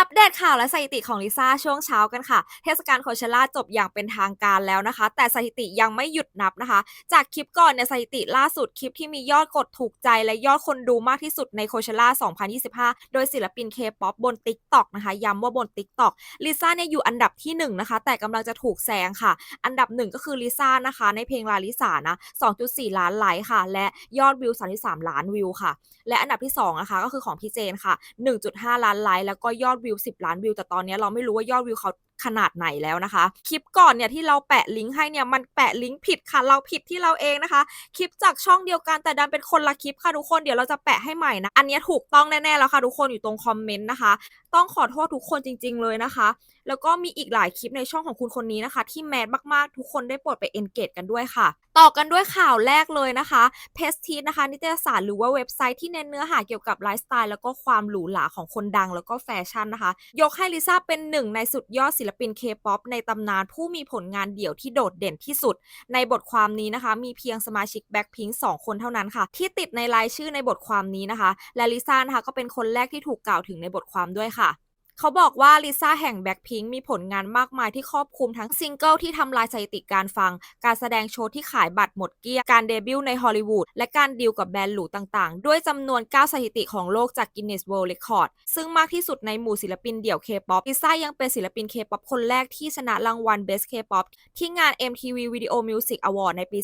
อัปเดตข่าวและสถิติของลิซ่าช่วงเช้ากันค่ะ เทศกาลโคเชล่าจบอย่างเป็นทางการแล้วนะคะ แต่สถิติยังไม่หยุดนับนะคะ จากคลิปก่อนเนี่ยสถิติล่าสุดคลิปที่มียอดกดถูกใจและยอดคนดูมากที่สุดในโคเชล่า2025 โดยศิลปินเคป๊อปบน TikTok นะคะย้ำว่าบน TikTok ลิซ่าเนี่ยอยู่อันดับที่ 1 นะคะ แต่กำลังจะถูกแซงค่ะ อันดับ 1 ก็คือลิซ่านะคะ ในเพลงลาลิสานะ 2.4 ล้านไลค์ค่ะ และยอดวิว 33 ล้านวิวค่ะ และอันดับที่2นะคะก็คือของพี่เจนค่ะ 1.5 ล้านไลค์แล้วก็ยอดวิววิว 10 ล้านวิว แต่ตอนนี้เราไม่รู้ว่ายอดวิวเขา ขนาดไหนแล้วนะคะ คลิปก่อนเนี่ยที่เราแปะลิงก์ให้เนี่ยมันแปะลิงก์ผิดค่ะเราผิดที่เราเองนะคะ คลิปจากช่องเดียวกันแต่ดันเป็นคนละคลิปค่ะทุกคนเดี๋ยวเราจะแปะให้ใหม่นะอันนี้ถูกต้องแน่ๆแล้วค่ะทุกคนอยู่ตรงคอมเมนต์นะคะ ต้องขอโทษทุกคนจริง ๆ เลยนะคะ แล้วก็มีอีกหลายคลิปในช่องของคุณคนนี้นะคะ ที่แมสมากๆ ทุกคนได้โปรดไปเอนเกจกันด้วยค่ะ ต่อกันด้วยข่าวแรกเลยนะคะเพสทีนะคะนิตยสารหรือว่าเว็บไซต์ที่เน้นเนื้อหาเกี่ยวกับไลฟ์สไตล์แล้วก็ความหรูหราของคนดังแล้วก็แฟชั่นนะคะ ยกให้ลิซ่าเป็นหนึ่งในสุดยอดศิลปินเคป๊อปในตำนานผู้มีผลงานเดี่ยวที่โดดเด่นที่สุด ในบทความนี้นะคะ มีเพียงสมาชิกแบ็คพิงสองคนเท่านั้นค่ะ ที่ติดในรายชื่อในบทความนี้นะคะ และลิซ่านะคะก็เป็นคนแรกที่ถูกกล่าวถึงในบทความด้วยค่ะ เขาบอกว่าลิซ่าแห่งแบ็คพิงมีผลงานมากมายที่ครอบคลุมทั้งซิงเกิลที่ทำลายสถิติการฟัง การแสดงโชว์ที่ขายบัตรหมดเกลี้ยงการเดบิวต์ในฮอลลีวูดและการดีลกับแบรนด์หรูต่างๆ ด้วยจำนวน 9 สถิติของโลกจาก Guinness World Record ซึ่งมากที่สุดในหมู่ศิลปินเดี่ยว K-POP ลิซ่ายังเป็นศิลปิน K-POP คนแรกที่ชนะรางวัล Best K-POP ที่งาน MTV Video Music Award ในปี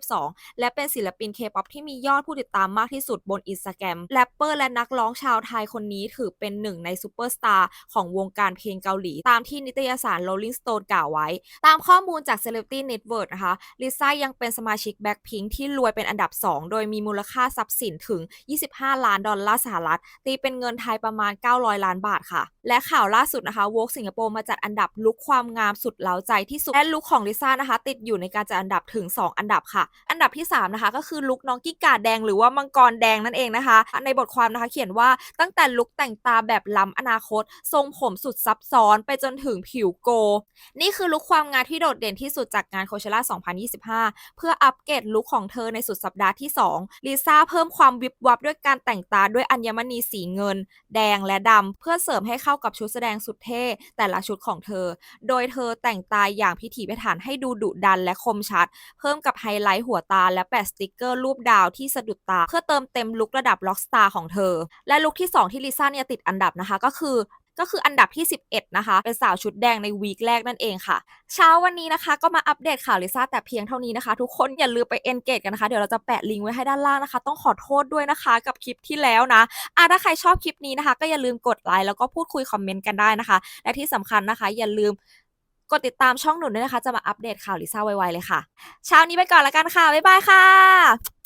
2022 และเป็นศิลปิน K-POP ที่มียอดผู้ติดตามมากที่สุดบน Instagram แรปเปอร์และนักร้องชาวไทยคนนี้ถือเป็นหนึ่งในซูเปอร์สตาร์ของวงการเพลงเกาหลี ตามที่นิตยสาร Rolling Stone กล่าวไว้ ตามข้อมูลจาก Celebrity Network นะคะลิซ่ายังเป็นสมาชิก Blackpink ที่รวยเป็นอันดับ 2 โดยมีมูลค่าทรัพย์สินถึง 25 ล้านดอลลาร์สหรัฐ ตีเป็นเงินไทยประมาณ 900 ล้านบาทค่ะ และข่าวล่าสุดนะคะวกสิงคโปร์มาจัดอันดับลุคความงามสุดเล้าใจที่สุด และลุคของลิซ่านะคะ ติดอยู่ในการจัดอันดับถึง 2 อันดับค่ะ อันดับที่ 3 นะคะ ก็คือลุคน้องกิ้งก่าแดงหรือว่ามังกรแดงนั่นเองนะคะ ในบทความนะคะเขียนว่าตั้งแต่ลุคแต่งตาแบบล้ำอนาคต ทรงผมสุดซับซ้อนไปจนถึงผิวโก นี่คือลุคความงามที่โดดเด่นที่สุดจากงานโคเชล่า 2025 เพื่ออัปเกรดลุคของเธอในสุดสัปดาห์ที่2ลิซ่าเพิ่มความวิบวับด้วยการแต่งตาด้วยอัญมณีสีเงิน แดงและดำเพื่อเสริมให้เข้ากับชุดแสดงสุดเท่แต่ละชุดของเธอ โดยเธอแต่งตาอย่างพิถีพิถันให้ดูดุดันและคมชัด เพิ่มกับไฮไลท์หัวตาและแปะสติกเกอร์รูปดาวที่สะดุดตา เพื่อเติมเต็มลุคระดับล็อกสตาร์ของเธอ และลุคที่ 2 ที่ลิซ่าเนี่ยติดอันดับนะคะก็คือ ก็คืออันดับที่ 11 นะคะ เป็นสาวชุดแดงในวีคแรกนั่นเองค่ะ เช้าวันนี้นะคะ ก็มาอัปเดตข่าวลิซ่าแต่เพียงเท่านี้นะคะ ทุกคนอย่าลืมไปเอนเกจกันนะคะ เดี๋ยวเราจะแปะลิงก์ไว้ให้ด้านล่างนะคะ ต้องขอโทษด้วยนะคะกับคลิปที่แล้วนะอะถ้าใครชอบคลิปนี้นะคะ ก็อย่าลืมกดไลค์แล้วก็พูดคุยคอมเมนต์กันได้นะคะ และที่สำคัญนะคะ อย่าลืมกดติดตามช่องหนุนด้วยนะคะ จะมาอัปเดตข่าวลิซ่าไวๆเลยค่ะ เช้านี้ไปก่อนแล้วกันค่ะบ๊ายบายค่ะ